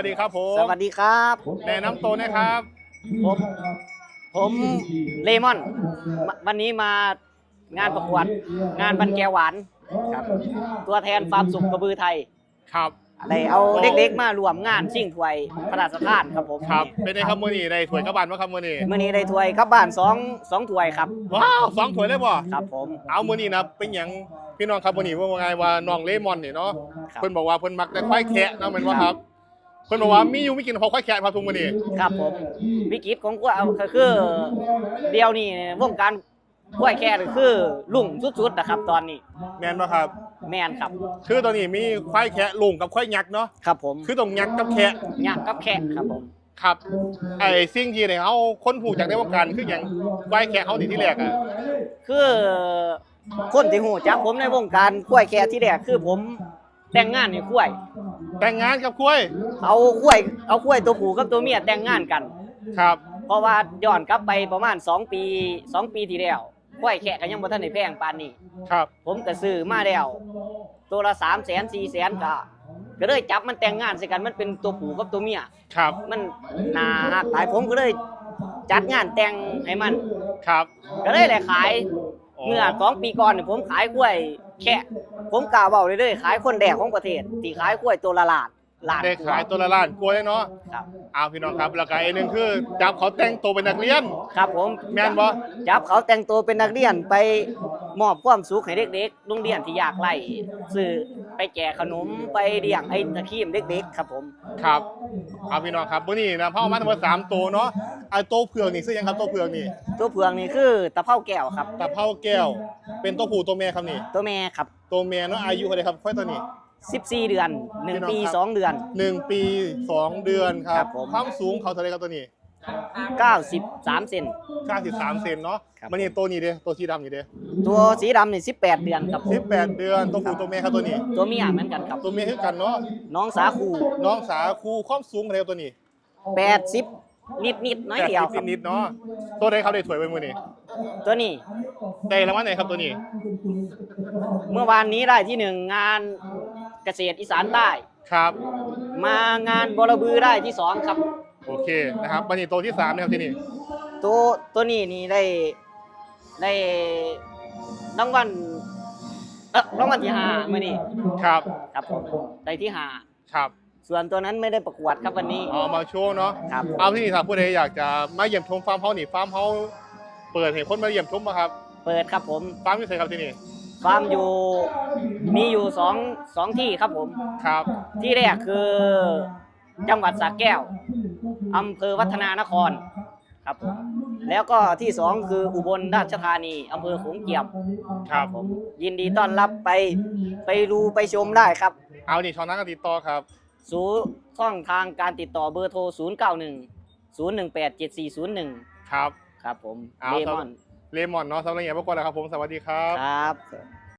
วัสดีครับผมสวัสดีครับ แนะนำตัวนะครับ ผมผมเลมอนมวันนี้มางานประกวดงานบันแกวหวานครับ ตัวแทนฟาร์มสุขกระบือไทยครับอะไรเอาเด็กๆมารวมงานชิงถวยพระราชทานครับผมครับเป็นในคำมือนี่ในถวยกระบาลว่าคำมือนี่มื่อนี้ได้ถวยครับบ้านสองสองถวยครับว้าวสองถวยเลยบ่ครับผมเอามือนี่นะเป็นอย่างพี่น้องครับมือนี่ว่าไงว่าน้องเลมอนนี่เนาะครับเพิ่นบอกว่าเพิ่นมักแต่ควายแคะเนาะเหมือนว่าครับ เพิ่นบอกว่ามีอยู่มีกินเพราะควายแคะครับทุกมือนี่ครับผมวิกฤตของกล้วยเอาก็คือ เดียวนี่วงการกล้วยแค่คือลุ่งสุดๆนะครับ ตอนนี้ แม่นบ่ครับ แมนครับ คือตอนนี้มีควายแคะลุงกับควายยักษ์เนาะครับผมคือตรงยักษ์กับแคะยักษ์กับแค่ครับผม ครับไอ้สิ่งที่เนี่ยเขาคนหูจากในวงการคืออย่างควายแคะเขานี่ที่แรกอะคือคนที่หูจักผมในวงการกล้วยแค่ที่แรกคือผม แต่งงานในกล้วยแต่งงานกับควายเอากล้วยเอากล้วยตัวผู้กับตัวเมียแต่งงานกัน ครับ เพราะว่าย้อนกลับไปประมาณ 2 ปี 2 ปีที่แล้วกล้วยแค่ก็ยังบ่ทันได้แพงปานนี้ครับ ผมก็ซื้อมาแล้วตัวละ3 0 0 0 0 0 4 0 0 0ก็ก็เลยจับมันแต่งงานใส่กันมันเป็นตัวผู้กับตัวเมียครับ มันน่ารักหลายผมก็เลยจัดงานแต่งให้มันครับ ก็เลยเลยขายเมื่อสองปีก่อนเนี่ยผมขายกล้วย แค่ผมกล่าวเบาเลยเลยขายคนแดกของประเทศที่ขายกล้วยตัวละลาด ลาดได้ขายตัวละล้านกล้วยเนาะครับเอาพี่น้องครับแล้วก็อีกหนึ่งคือจับเขาแต่งตัวเป็นนักเรียน ครับผมแม่นบ่ จับเขาแต่งตัวเป็นนักเรียนไปมอบความสุขให้เด็กๆโรงเรียนที่อยากไล่ซื้อไปแจกขนมไปเลี้ยงไอ้ตะคีมเด็กๆครับผมครับเอาพี่น้องครับมื้อนี้นะพ่อมาทั้งหมดสามตัวเนาะไอ้ตัวเผือกนี่ซื้อยังครับตัวเผือกนี่ตัวเผืองนี่คือตะเภาแก้วครับ ตะเภาแก้ว เป็นตัวผู้ตัวแม่ครับนี่ตัวแม่ครับตัวแม่เนาะอายุเท่าไหร่ครับค่อยตัวนี้ 14 เดือน 1 ปี 2 เดือน หนึ่งปีสองเดือนคครัรับบผม ความสูงเขาเท่าไหร่ครับตัวนี้93 เซน 93เซนเนาะครับ มันนี่ตัวนี้เด้ตัวสีดำนี่เด้ตัวสีดำนี่18 เดือนครับผม18 เดือนตัวผู้ตัวแม่ครับตัวนี้ ตัวเมียเหมือนกันครับ ตัวแม่คือกันเนาะน้องสาคูน้องสาคูความสูงเท่าไหร่ครับตัวนี้แปดสิบ นิดนิดๆน้อยเดียวครับนิดๆเนาะตัวใดเขาได้ถวยไว้มื้อนี้ตัวนี้ ได้รางวัลไหนครับตัวนี้ เมื่อวานนี้ได้ที่หนึ่งงานเกษตรอีสานใต้ครับ มางานบรบือได้ที่สองครับ โอเคนะครับวันนี้ตัวที่สามนะครับที่นี่ตัวตัวนี้นี่ได้ได้รางวัลเออรางวัลที่ห้าเมื่อนี้ครับ ครับผมได้ที่ห้าครับ ส่วนตัวนั้นไม่ได้ประกวดครับวันนี้เอามาโชว์เนาะครับ เอาที่นี่ครับผู้ใดอยากจะมาเยี่ยมชมฟาร์มเฮานี่ฟาร์มเฮาเปิดให้คนมาเยี่ยมชมมาครับเปิดครับผม ฟาร์มที่ไหนครับที่นี่ฟาร์มอยู่มีอยู่สองสองที่ครับผม ครับที่แรกคือจังหวัดสระแก้วอำเภอวัฒนานครครับผมแล้วก็ที่สองคืออุบลราชธานีอำเภอขงเจียมครับผมยินดีต้อนรับไปไปดูไปชมได้ครับ เอานี่ช่องทางการติดต่อครับ ศูนย์ช่องทางการติดต่อเบอร์โทร 0 9 1 0 1 8 7 4 0 1 ครับ ครับผมเอาเลครับมอน เลมอนเนาะสำหรับอย่างประกวดแล้วครับผม สวัสดีครับ ครับ